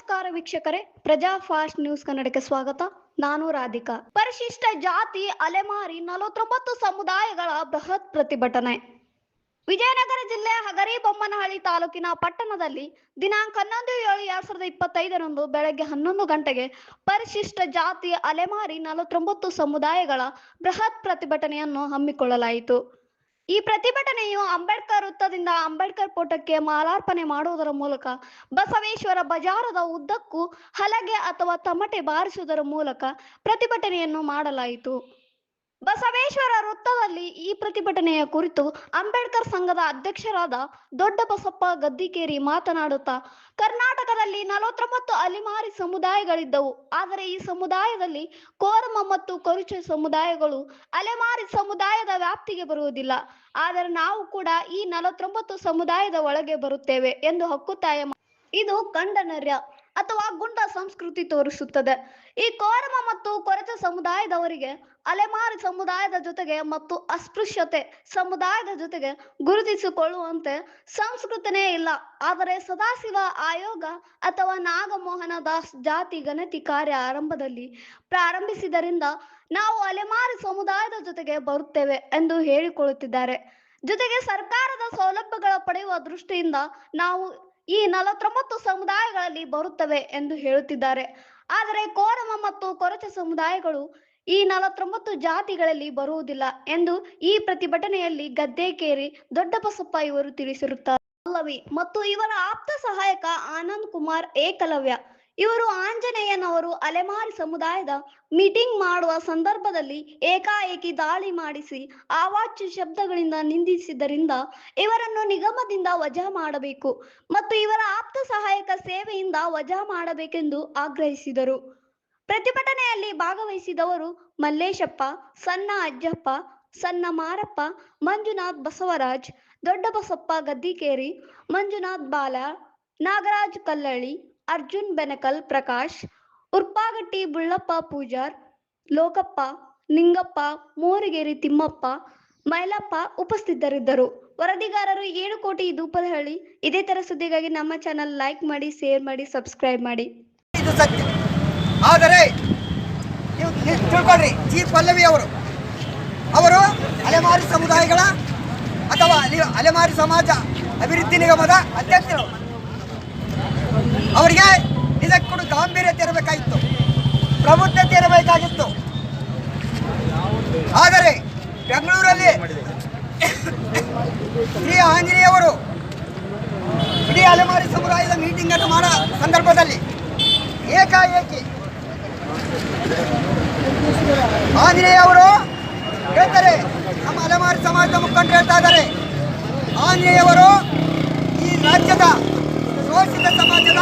ನಮಸ್ಕಾರ ವೀಕ್ಷಕರೇ, ಪ್ರಜಾ ಫಾಸ್ಟ್ ನ್ಯೂಸ್ ಕನ್ನಡಕ್ಕೆ ಸ್ವಾಗತ. ನಾನು ರಾಧಿಕಾ. ಪರಿಶಿಷ್ಟ ಜಾತಿ, ಅಲೆಮಾರಿ, ನಲವತ್ತೊಂಬತ್ತು ಸಮುದಾಯಗಳ ಬೃಹತ್ ಪ್ರತಿಭಟನೆ. ವಿಜಯನಗರ ಜಿಲ್ಲೆ ಹಗರಿಬೊಮ್ಮನಹಳ್ಳಿ ತಾಲೂಕಿನ ಪಟ್ಟಣದಲ್ಲಿ ದಿನಾಂಕ ಹನ್ನೊಂದು ಏಳು ಎರಡ್ ಸಾವಿರದ ಇಪ್ಪತ್ತೈದರಂದು ಬೆಳಗ್ಗೆ ಹನ್ನೊಂದು ಗಂಟೆಗೆ ಪರಿಶಿಷ್ಟ ಜಾತಿ, ಅಲೆಮಾರಿ, ನಲವತ್ತೊಂಬತ್ತು ಸಮುದಾಯಗಳ ಬೃಹತ್ ಪ್ರತಿಭಟನೆಯನ್ನು ಹಮ್ಮಿಕೊಳ್ಳಲಾಯಿತು. ಈ ಪ್ರತಿಭಟನೆಯು ಅಂಬೇಡ್ಕರ್ ವೃತ್ತದಿಂದ ಅಂಬೇಡ್ಕರ್ ಪೋಟಕ್ಕೆ ಮಾಲಾರ್ಪಣೆ ಮಾಡುವುದರ ಮೂಲಕ ಬಸವೇಶ್ವರ ಬಜಾರದ ಉದ್ದಕ್ಕೂ ಹಲಗೆ ಅಥವಾ ತಮಟೆ ಬಾರಿಸುವುದರ ಮೂಲಕ ಪ್ರತಿಭಟನೆಯನ್ನು ಮಾಡಲಾಯಿತು. ಬಸವೇಶ್ವರ ವೃತ್ತದಲ್ಲಿ ಈ ಪ್ರತಿಭಟನೆಯ ಕುರಿತು ಅಂಬೇಡ್ಕರ್ ಸಂಘದ ಅಧ್ಯಕ್ಷರಾದ ದೊಡ್ಡ ಬಸಪ್ಪ ಗದ್ದಿಕೇರಿ ಮಾತನಾಡುತ್ತಾ, ಕರ್ನಾಟಕದಲ್ಲಿ ನಲವತ್ತೊಂಬತ್ತು ಅಲಿಮಾರಿ ಸಮುದಾಯಗಳಿದ್ದವು. ಆದರೆ ಈ ಸಮುದಾಯದಲ್ಲಿ ಕೋರಮ ಮತ್ತು ಕೊರುಚೆ ಸಮುದಾಯಗಳು ಅಲೆಮಾರಿ ಸಮುದಾಯದ ವ್ಯಾಪ್ತಿಗೆ ಬರುವುದಿಲ್ಲ. ಆದರೆ ನಾವು ಕೂಡ ಈ ನಲವತ್ತೊಂಬತ್ತು ಸಮುದಾಯದ ಒಳಗೆ ಬರುತ್ತೇವೆ ಎಂದು ಹಕ್ಕುತ್ತಾಯ ಇದು ಖಂಡನರ್ಯ ಅಥವಾ ಗುಂಡ ಸಂಸ್ಕೃತಿ ತೋರಿಸುತ್ತದೆ. ಈ ಕೋರಮ ಮತ್ತು ಕೊರಚ ಸಮುದಾಯದವರಿಗೆ ಅಲೆಮಾರಿ ಸಮುದಾಯದ ಜೊತೆಗೆ ಮತ್ತು ಅಸ್ಪೃಶ್ಯತೆ ಸಮುದಾಯದ ಜೊತೆಗೆ ಗುರುತಿಸಿಕೊಳ್ಳುವಂತೆ ಸಂಸ್ಕೃತನೇ ಇಲ್ಲ. ಆದರೆ ಸದಾಶಿವ ಆಯೋಗ ಅಥವಾ ನಾಗಮೋಹನ ದಾಸ್ ಜಾತಿ ಗಣತಿ ಕಾರ್ಯ ಆರಂಭದಲ್ಲಿ ಪ್ರಾರಂಭಿಸಿದರಿಂದ ನಾವು ಅಲೆಮಾರಿ ಸಮುದಾಯದ ಜೊತೆಗೆ ಬರುತ್ತೇವೆ ಎಂದು ಹೇಳಿಕೊಳ್ಳುತ್ತಿದ್ದಾರೆ. ಜೊತೆಗೆ ಸರ್ಕಾರದ ಸೌಲಭ್ಯಗಳ ಪಡೆಯುವ ದೃಷ್ಟಿಯಿಂದ ನಾವು ಈ ನಲವತ್ತೊಂಬತ್ತು ಸಮುದಾಯಗಳಲ್ಲಿ ಬರುತ್ತವೆ ಎಂದು ಹೇಳುತ್ತಿದ್ದಾರೆ. ಆದರೆ ಕೋರಮ ಮತ್ತು ಕೊರಚ ಸಮುದಾಯಗಳು ಈ ನಲವತ್ತೊಂಬತ್ತು ಜಾತಿಗಳಲ್ಲಿ ಬರುವುದಿಲ್ಲ ಎಂದು ಈ ಪ್ರತಿಭಟನೆಯಲ್ಲಿ ಗದ್ದೆಕೇರಿ ದೊಡ್ಡಬಸಪ್ಪ ಇವರು ತಿಳಿಸಿರುತ್ತಾರೆ. ಪಲ್ಲವಿ ಮತ್ತು ಇವರ ಆಪ್ತ ಸಹಾಯಕ ಆನಂದ್ ಕುಮಾರ್ ಏಕಲವ್ಯ. ಇವರು ಆಂಜನೇಯನವರು ಅಲೆಮಾರಿ ಸಮುದಾಯದ ಮೀಟಿಂಗ್ ಮಾಡುವ ಸಂದರ್ಭದಲ್ಲಿ ಏಕಾಏಕಿ ದಾಳಿ ಮಾಡಿಸಿ ಆವಾಚ್ಯ ಶಬ್ದಗಳಿಂದ ನಿಂದಿಸಿದ್ದರಿಂದ ಇವರನ್ನು ನಿಗಮದಿಂದ ವಜಾ ಮಾಡಬೇಕು ಮತ್ತು ಇವರ ಆಪ್ತ ಸಹಾಯಕ ಸೇವೆಯಿಂದ ವಜಾ ಮಾಡಬೇಕೆಂದು ಆಗ್ರಹಿಸಿದರು. ಪ್ರತಿಭಟನೆಯಲ್ಲಿ ಭಾಗವಹಿಸಿದವರು ಮಲ್ಲೇಶಪ್ಪ, ಸಣ್ಣ ಅಜ್ಜಪ್ಪ, ಸಣ್ಣ ಮಾರಪ್ಪ, ಮಂಜುನಾಥ್ ಬಸವರಾಜ್, ದೊಡ್ಡ ಬಸಪ್ಪ ಗದ್ದಿಕೇರಿ, ಮಂಜುನಾಥ್ ಬಾಲ, ನಾಗರಾಜ್ ಕಲ್ಲಳ್ಳಿ ಅರ್ಜುನ್ ಬೆನಕಲ್, ಪ್ರಕಾಶ್, ಉರ್ಪಾಗಟ್ಟಿ, ಬುಳ್ಳಪ್ಪ, ಪೂಜಾರ್, ಲೋಕಪ್ಪ, ನಿಂಗಪ್ಪ ಮೋರಿಗೇರಿ ತಿಮ್ಮಪ್ಪ, ಮೈಲಪ್ಪ ಉಪಸ್ಥಿತರಿದ್ದರು. ವರದಿಗಾರರು ಏಳು ಕೋಟಿ ದೂಪದಹಳ್ಳಿ ಇದೇ ತರ ಸುದ್ದಿಗಾಗಿ ನಮ್ಮ ಚಾನಲ್ ಲೈಕ್ ಮಾಡಿ, ಶೇರ್ ಮಾಡಿ, ಸಬ್ಸ್ಕ್ರೈಬ್ ಮಾಡಿ. ಆದರೆ ತಿಳ್ಕೊಳ್ರಿ, ಜಿ ಪಲ್ಲವಿ ಅವರು. ಅವರು ಅಲೆಮಾರಿ ಸಮುದಾಯಗಳ ಅಥವಾ ಅಲೆಮಾರಿ ಸಮಾಜ ಅಭಿವೃದ್ಧಿ ನಿಗಮದ ಅಧ್ಯಕ್ಷರು. ಅವರಿಗೆ ಇದಕ್ಕೂ ಗಾಂಭೀರ್ಯತೆ ಇರಬೇಕಾಗಿತ್ತು ಪ್ರಬುದ್ಧತೆ ಇರಬೇಕಾಗಿತ್ತು ಆದರೆ ಬೆಂಗಳೂರಲ್ಲಿ ಶ್ರೀ ಆಂಜನೇಯವರು ಇಡೀ ಅಲೆಮಾರಿ ಸಮುದಾಯದ ಮೀಟಿಂಗ್ ಅನ್ನು ಮಾಡೋ ಸಂದರ್ಭದಲ್ಲಿ ಏಕಾಏಕಿ ಆಂಜನೇಯ ಅವರು ಹೇಳ್ತಾರೆ, ನಮ್ಮ ಅಲೆಮಾರಿ ಸಮಾಜದ ಮುಖಂಡರು ಹೇಳ್ತಾ ಇದ್ದಾರೆ, ಆಂಜನೇಯವರು ಈ ರಾಜ್ಯದ ಶೋಷಿತ ಸಮಾಜದ